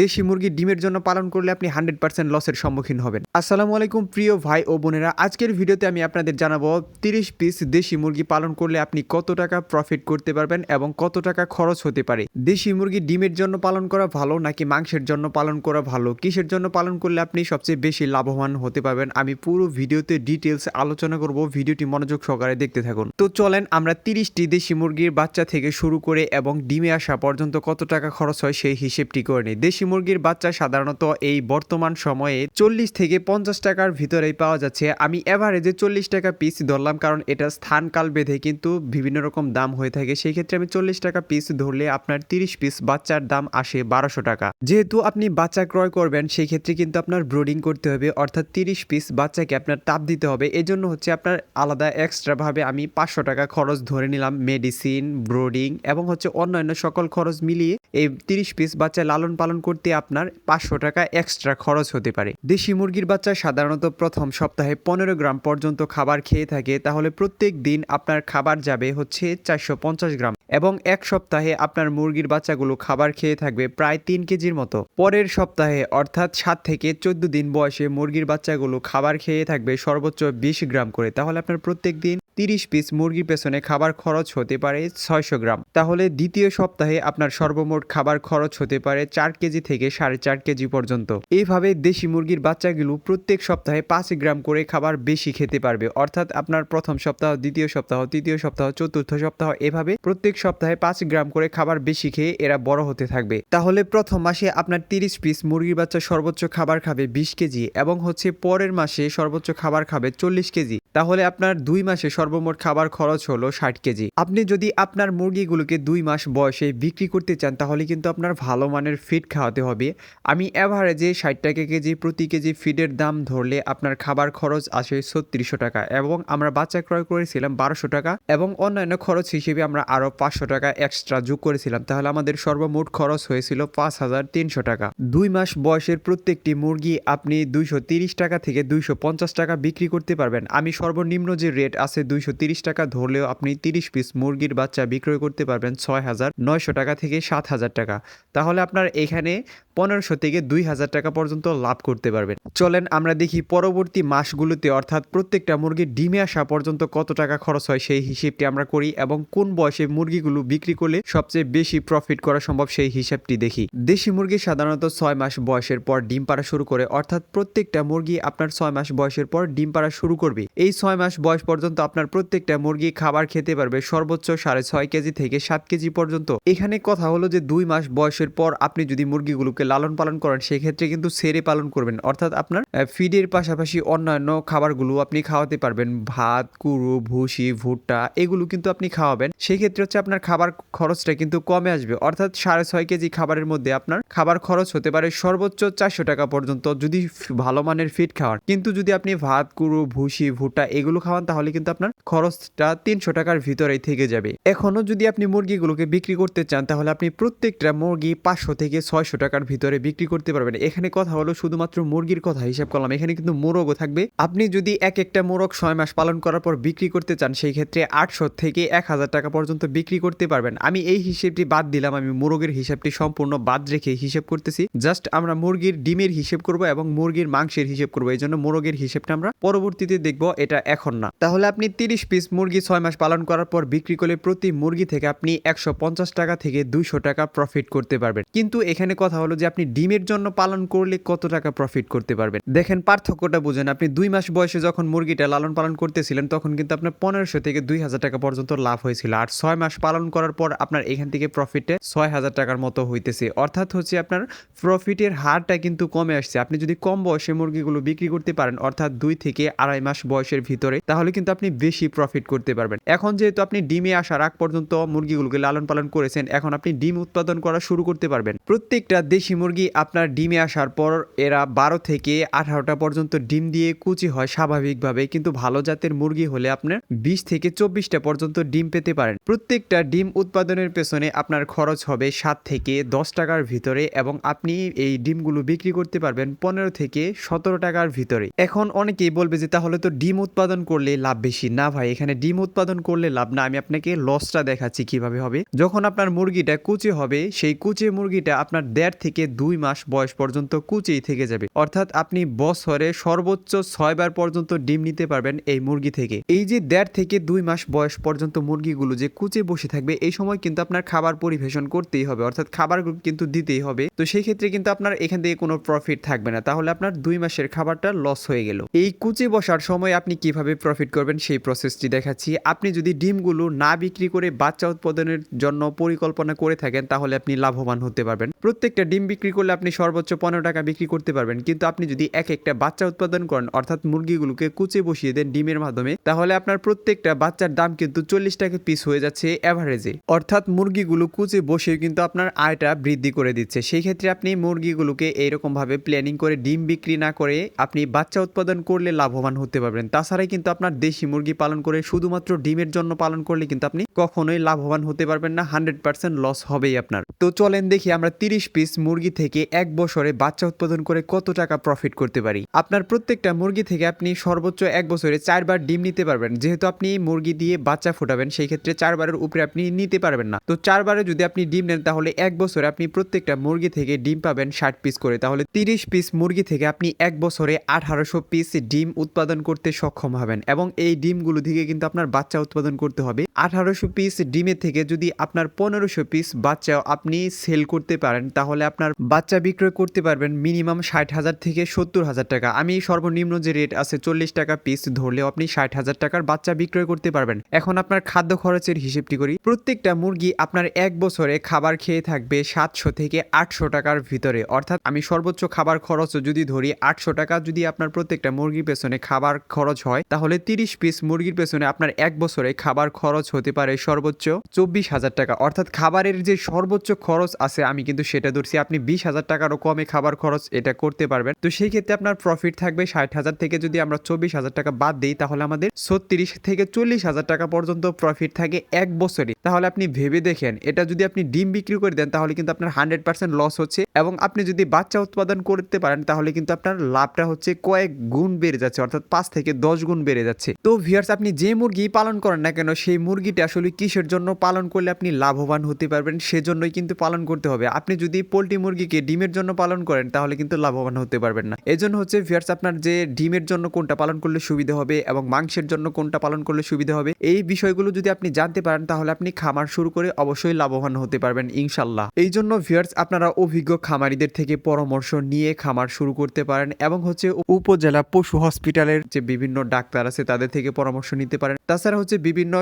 দেশি মুরগি ডিমের জন্য পালন করলে আপনি হান্ড্রেড পার্সেন্ট লসের সম্মুখীন হবেন। আসসালামু আলাইকুম প্রিয় ভাই ও বোনেরা, আজকের ভিডিওতে আমি আপনাদের জানাব তিরিশ পিস দেশি মুরগি পালন করলে আপনি কত টাকা প্রফিট করতে পারবেন এবং কত টাকা খরচ হতে পারে? দেশি মুরগি ডিমের জন্য পালন করা ভালো নাকি মাংসের জন্য পালন করা ভালো? কিসের জন্য পালন করলে আপনি সবচেয়ে বেশি লাভবান হতে পারবেন? আমি পুরো ভিডিওতে ডিটেলস আলোচনা করব, ভিডিওটি মনোযোগ সহকারে দেখতে থাকুন। তো চলেন আমরা তিরিশটি দেশি মুরগির বাচ্চা থেকে শুরু করে এবং ডিমে আসা পর্যন্ত কত টাকা খরচ হয় সেই হিসেবটি করে নিই। দেশি মুরগির বাচ্চা সাধারণত এই বর্তমান সময়ে চল্লিশ থেকে পঞ্চাশ টাকার ভিতরেই পাওয়া যাচ্ছে। আমি এভারেজে চল্লিশ টাকা পিস ধরলাম কারণ এটা স্থানকাল বেঁধে কিন্তু বিভিন্ন রকম দাম হয়ে থাকে। সেই ক্ষেত্রে আমি চল্লিশ টাকা পিস ধরলে আপনার তিরিশ পিস বাচ্চার দাম আসে বারোশো টাকা। যেহেতু আপনি বাচ্চা ক্রয় করবেন সেই ক্ষেত্রে কিন্তু আপনার ব্রোডিং করতে হবে। অর্থাৎ তিরিশ পিস বাচ্চাকে আপনার তাপ দিতে হবে। এই জন্য হচ্ছে আপনার আলাদা এক্সট্রা ভাবে আমি পাঁচশো টাকা খরচ ধরে নিলাম মেডিসিন ব্রোডিং এবং হচ্ছে অন্যান্য সকল খরচ মিলিয়ে এই তিরিশ পিস বাচ্চা লালন পালন করতে আপনার পাঁচশো টাকা এক্সট্রা খরচ হতে পারে। দেশি মুরগির বাচ্চা সাধারণত প্রথম সপ্তাহে পনেরো গ্রাম পর্যন্ত খাবার খেয়ে থাকে, তাহলে প্রত্যেক দিন আপনার খাবার যাবে হচ্ছে চারশো পঞ্চাশ গ্রাম এবং এক সপ্তাহে আপনার মুরগির বাচ্চাগুলো খাবার খেয়ে থাকবে প্রায় তিন কেজির মতো। পরের সপ্তাহে অর্থাৎ সাত থেকে চোদ্দ দিন বয়সে মুরগির বাচ্চাগুলো খাবার খেয়ে থাকবে সর্বোচ্চ বিশ গ্রাম করে, তাহলে আপনার প্রত্যেক দিন তিরিশ পিস মুরগির পেছনে খাবার খরচ হতে পারে ছয়শো গ্রাম। তাহলে দ্বিতীয় সপ্তাহে আপনার সর্বমোট খাবার খরচ হতে পারে চার কেজি থেকে সাড়ে চার কেজি পর্যন্ত। এইভাবে দেশি মুরগির বাচ্চাগুলো প্রত্যেক সপ্তাহে পাঁচ গ্রাম করে খাবার বেশি খেতে পারবে। অর্থাৎ আপনার প্রথম সপ্তাহ, দ্বিতীয় সপ্তাহ, তৃতীয় সপ্তাহ, চতুর্থ সপ্তাহ এভাবে প্রত্যেক সপ্তাহে পাঁচ গ্রাম করে খাবার বেশি খেয়ে এরা বড় হতে থাকবে। তাহলে প্রথম মাসে আপনার তিরিশ পিস মুরগির বাচ্চা সর্বোচ্চ খাবার খাবে বিশ কেজি এবং হচ্ছে পরের মাসে সর্বোচ্চ খাবার খাবে চল্লিশ কেজি। তাহলে আপনার দুই মাসে সর্বমোট খাবার খরচ হলো ষাট কেজি। আপনি যদি আপনার মুরগিগুলোকে দুই মাস বয়সে বিক্রি করতে চান, তাহলে কিন্তু আপনার ভালো মানের ফিড খাওয়াতে হবে। আমি অ্যাভারেজে ষাট টাকা কেজি প্রতি কেজি ফিডের দাম ধরলে আপনার খাবার খরচ আসে ছত্রিশশো টাকা এবং আমরা বাচ্চা ক্রয় করেছিলাম বারোশো টাকা এবং অন্যান্য খরচ হিসেবে আমরা আরও পাঁচশো টাকা এক্সট্রা যোগ করেছিলাম। তাহলে আমাদের সর্বমোট খরচ হয়েছিল পাঁচ হাজার তিনশো টাকা। দুই মাস বয়সের প্রত্যেকটি মুরগি আপনি দুইশো তিরিশ টাকা থেকে দুইশো পঞ্চাশ টাকা বিক্রি করতে পারবেন। আমি সর্বনিম্ন যে রেট আছে দুইশো টাকা ধরলেও আপনি তিরিশ পিস মুরগির বাচ্চা বিক্রয় করতে পারবেন ছয় হাজার নয়শো টাকা থেকে সাত হাজার টাকা। তাহলে আপনার এখানে পনেরোশো থেকে দুই হাজার টাকা পর্যন্ত লাভ করতে পারবেন। চলেন আমরা দেখি পরবর্তী মাসগুলোতে অর্থাৎ প্রত্যেকটা মুরগির ডিমে আসা পর্যন্ত কত টাকা খরচ হয় সেই হিসেবটি আমরা করি এবং কোন বয়সে মুরগিগুলো বিক্রি করলে সবচেয়ে বেশি প্রফিট করা সম্ভব সেই হিসাবটি দেখি। দেশি মুরগি সাধারণত ছয় মাস বয়সের পর ডিম পাড়া শুরু করে, অর্থাৎ প্রত্যেকটা মুরগি আপনার ছয় মাস বয়সের পর ডিম পাড়া শুরু করবে। এই ছয় মাস বয়স পর্যন্ত আপনার প্রত্যেকটা মুরগি খাবার খেতে পারবে সর্বোচ্চ সাড়ে ছয় কেজি থেকে সাত কেজি পর্যন্ত। এখানে কথা হলো যে দুই মাস বয়সের পর আপনি যদি মুরগিগুলোকে লালন পালন করেন, সেক্ষেত্রে কিন্তু সেরে পালন করবেন। অর্থাৎ আপনার ফিডের পাশাপাশি অন্যান্য খাবারগুলো আপনি খাওয়াতে পারবেন। ভাত, কুড়ো, ভুসি, ভুট্টা এগুলো কিন্তু আপনি খাওয়াবেন। সেক্ষেত্রে হচ্ছে আপনার খাবার খরচটা কিন্তু কমে আসবে। অর্থাৎ সাড়ে ছয় কেজি খাবারের মধ্যে আপনার খাবার খরচ হতে পারে সর্বোচ্চ চারশো টাকা পর্যন্ত যদি ভালো মানের ফিড খাওয়ান। কিন্তু যদি আপনি ভাত, কুড়ো, ভুসি, ভুট্টা এগুলো খাওয়ান, তাহলে কিন্তু আপনার খরচটা তিনশো টাকার ভিতরেই থেকে যাবে। এখনও যদি আপনি মুরগিগুলোকে বিক্রি করতে চান, তাহলে আপনি প্রত্যেকটা মুরগি পাঁচশো থেকে ছয়শো টাকার ভিতরে বিক্রি করতে পারবেন। এখানে কথা হলো শুধুমাত্র মুরগির কথা, হিসাব করলাম। এখানে কিন্তু মোরগও থাকবে। আপনি যদি এক একটা মোরগ ছয় মাস পালন করার পর বিক্রি করতে চান, সেই ক্ষেত্রে আটশো থেকে এক হাজার টাকা পর্যন্ত বিক্রি করতে পারবেন। আমি এই হিসেবটি বাদ দিলাম। আমি মুরগের হিসাবটি সম্পূর্ণ বাদ রেখে হিসেব করতেছি। জাস্ট আমরা মুরগির ডিমের হিসেব করব এবং মুরগির মাংসের হিসেব করব। এই জন্য মোরগের হিসেবটা আমরা পরবর্তীতে দেখব, এটা এখন না। তাহলে আপনি তিরিশ পিস মুরগি ছয় মাস পালন করার পর বিক্রি করলে প্রতি মুরগি থেকে আপনি একশো পঞ্চাশ টাকা থেকে দুইশো টাকা প্রফিট করতে পারবেন। কিন্তু এখানে কথা হলো যে আপনি ডিমের জন্য পালন করলে কত টাকা প্রফিট করতে পারবেন? দেখেন, পার্থক্যটা বুঝেন। আপনি দুই মাস বয়সে যখন মুরগিটা লালন পালন করতেছিলেন, তখন কিন্তু আপনার পনেরোশো থেকে দুই হাজার টাকা পর্যন্ত লাভ হয়েছিল। আর ছয় মাস পালন করার পর আপনার এখান থেকে প্রফিটে ছয় হাজার টাকার মতো হইতেছে। অর্থাৎ হচ্ছে আপনার প্রফিটের হারটা কিন্তু কমে আসছে। আপনি যদি কম বয়সে মুরগিগুলো বিক্রি করতে পারেন, অর্থাৎ দুই থেকে আড়াই মাস বয়সের ভিতরে, তাহলে কিন্তু আপনি বেশি প্রফিট করতে পারবেন। এখন যেহেতু আপনি ডিমে আসার আগ পর্যন্ত মুরগিগুলোকে লালন পালন করেছেন, এখন আপনি ডিম উৎপাদন করা শুরু করতে পারবেন। প্রত্যেকটা দেশি মুরগি আপনার ডিমে আসার পর এরা বারো থেকে আঠারোটা পর্যন্ত ডিম দিয়ে কুচি হয় স্বাভাবিকভাবে, কিন্তু ভালো জাতের মুরগি হলে আপনার বিশ থেকে চব্বিশটা পর্যন্ত ডিম পেতে পারেন। প্রত্যেকটা ডিম উৎপাদনের পেছনে আপনার খরচ হবে সাত থেকে দশ টাকার ভিতরে এবং আপনি এই ডিমগুলো বিক্রি করতে পারবেন পনেরো থেকে সতেরো টাকার ভিতরে। এখন অনেকেই বলবে যে তাহলে তো ডিম উৎপাদন করলে লাভ বেশি। না না ভাই, এখানে ডিম উৎপাদন করলে লাভ না। আমি আপনাকে লসটা দেখাচ্ছি কীভাবে হবে। যখন আপনার মুরগিটা কুচে হবে, সেই কুচে মুরগিটা আপনার দেড় থেকে দুই মাস বয়স পর্যন্ত কুচেই থেকে যাবে। অর্থাৎ আপনি বছরে সর্বোচ্চ ছয়বার পর্যন্ত ডিম নিতে পারবেন এই মুরগি থেকে। এই যে দেড় থেকে দুই মাস বয়স পর্যন্ত মুরগিগুলো যে কুচে বসে থাকবে, এই সময় কিন্তু আপনার খাবার পরিবেশন করতেই হবে। অর্থাৎ খাবার কিন্তু দিতেই হবে। তো সেই ক্ষেত্রে কিন্তু আপনার এখান থেকে কোনো প্রফিট থাকবে না। তাহলে আপনার দুই মাসের খাবারটা লস হয়ে গেল। এই কুচে বসার সময় আপনি কীভাবে প্রফিট করবেন, সেই প্রসেসটি দেখাচ্ছি। আপনি যদি ডিমগুলো না বিক্রি করে বাচ্চা উৎপাদনের জন্য পরিকল্পনা করে থাকেন, তাহলে আপনি লাভবান হতে পারবেন। প্রত্যেকটা ডিম বিক্রি করলে আপনি সর্বোচ্চ পনেরো টাকা বিক্রি করতে পারবেন। কিন্তু আপনি যদি এক একটা বাচ্চা উৎপাদন করেন, অর্থাৎ মুরগিগুলোকে কুচে বসিয়ে দেন ডিমের মাধ্যমে, তাহলে আপনার প্রত্যেকটা বাচ্চার দাম কিন্তু চল্লিশ টাকা পিস হয়ে যাচ্ছে অ্যাভারেজে অর্থাৎ মুরগিগুলো কুচে বসে কিন্তু আপনার আয়টা বৃদ্ধি করে দিচ্ছে। সেই ক্ষেত্রে আপনি মুরগিগুলোকে এইরকম ভাবে প্ল্যানিং করে ডিম বিক্রি না করে আপনি বাচ্চা উৎপাদন করলে লাভবান হতে পারবেন। তাছাড়াই কিন্তু আপনার দেশি মুরগি পালন করে, শুধুমাত্র ডিমের জন্য পালন করলে কিন্তু আপনি কখনোই লাভবান হতে পারবেন না, হান্ড্রেড পার্সেন্ট লস হবেই আপনার। তো চলেন দেখি আমরা তিরিশ পিস মুরগি থেকে এক বছরে বাচ্চা উৎপাদন করে কত টাকা প্রফিট করতে পারি। আপনার প্রত্যেকটা মুরগি থেকে আপনি সর্বোচ্চ এক বছরে চারবার ডিম নিতে পারবেন। যেহেতু আপনি মুরগি দিয়ে বাচ্চা ফোটাবেন, সেই ক্ষেত্রে চারবারের উপরে আপনি নিতে পারবেন না। তো চারবারে যদি আপনি ডিম নেন, তাহলে এক বছরে আপনি প্রত্যেকটা মুরগি থেকে ডিম পাবেন ষাট পিস করে। তাহলে তিরিশ পিস মুরগি থেকে আপনি এক বছরে আঠারোশো পিস ডিম উৎপাদন করতে সক্ষম হবেন এবং এই ডিমগুলো দিকে কিন্তু আপনার বাচ্চা উৎপাদন করতে হবে। আঠারোশো পিস ডিমের থেকে যদি আপনার পনেরোশো পিস বাচ্চা আপনি সেল করতে পারেন, তাহলে আপনার বাচ্চা বিক্রয় করতে পারবেন মিনিমাম ষাট হাজার থেকে সত্তর হাজার টাকা। আমি সর্বনিম্ন যে রেট আছে চল্লিশ টাকা পিস ধরলেও আপনি ষাট হাজার টাকার বাচ্চা বিক্রয় করতে পারবেন। এখন আপনার খাদ্য খরচের হিসেবটি করি। প্রত্যেকটা মুরগি আপনার এক বছরে খাবার খেয়ে থাকবে সাতশো থেকে আটশো টাকার ভিতরে। অর্থাৎ আমি সর্বোচ্চ খাবার খরচ যদি ধরি আটশো টাকা যদি আপনার প্রত্যেকটা মুরগির পেছনে খাবার খরচ হয়, তাহলে তিরিশ পিস মুরগির পেছনে আপনার এক বছরে খাবার খরচ হতে পারে সর্বোচ্চ চব্বিশ হাজার টাকা। অর্থাৎ খাবারের যে সর্বোচ্চ খরচ আছে, আমি কিন্তু সেটা ধরছি আপনি বিশ হাজার টাকারও কমে খাবার খরচ এটা করতে পারবেন। তো সেই ক্ষেত্রে আপনার প্রফিট থাকবে ষাট হাজার থেকে যদি আমরা চব্বিশ হাজার টাকা বাদ দিই, তাহলে আমাদের ছত্রিশ থেকে চল্লিশ হাজার টাকা পর্যন্ত প্রফিট থাকে এক বছরে। তাহলে আপনি ভেবে দেখেন, এটা যদি আপনি ডিম বিক্রি করে দেন, তাহলে কিন্তু আপনার হান্ড্রেড পার্সেন্ট লস হচ্ছে। এবং আপনি যদি বাচ্চা উৎপাদন করতে পারেন, তাহলে কিন্তু আপনার লাভটা হচ্ছে কয়েক গুণ বেড়ে যাচ্ছে, অর্থাৎ পাঁচ থেকে দশ গুণ বেড়ে যাচ্ছে। তো ভিয়ার্স আপনি যে মুরগি পালন করেন না কেন, সেই মুরগিটা আসলে কিসের জন্য পালন করলে আপনি লাভবান হতে পারবেন সেজন্যই কিন্তু পালন করতে হবে। আপনি যদি পোলট্রি মুরগিকে ডিমের জন্য পালন করেন, তাহলে কিন্তু লাভবান হতে পারবেন না। এজন্য হচ্ছে ভিয়ার্স আপনার যে ডিমের জন্য কোনটা পালন করলে সুবিধা হবে এবং মাংসের জন্য কোনটা পালন করলে সুবিধা হবে, এই বিষয়গুলো যদি আপনি জানতে পারেন, তাহলে আপনি খামার শুরু করে অবশ্যই লাভবান হতে পারবেন, ইনশাল্লাহ। এই জন্য ভিয়ার্স আপনারা অভিজ্ঞ খামারিদের থেকে পরামর্শ নিয়ে খামার শুরু করতে পারেন এবং হচ্ছে উপজেলা পশু হসপিটালের যে বিভিন্ন ডাক্তার আছে, তাদের থেকে পরামর্শ নিতে পারেন। তাছাড়া হচ্ছে বিভিন্ন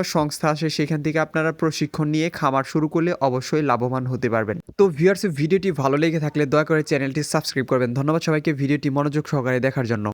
আছে, সেখান থেকে আপনারা প্রশিক্ষণ নিয়ে খামার শুরু করলে অবশ্যই লাভবান হতে পারবেন। তো ভিউয়ার্স ভিডিওটি ভালো লেগে থাকলে দয়া করে চ্যানেলটি সাবস্ক্রাইব করবেন। ধন্যবাদ সবাইকে, ভিডিওটি মনোযোগ সহকারে দেখার জন্য।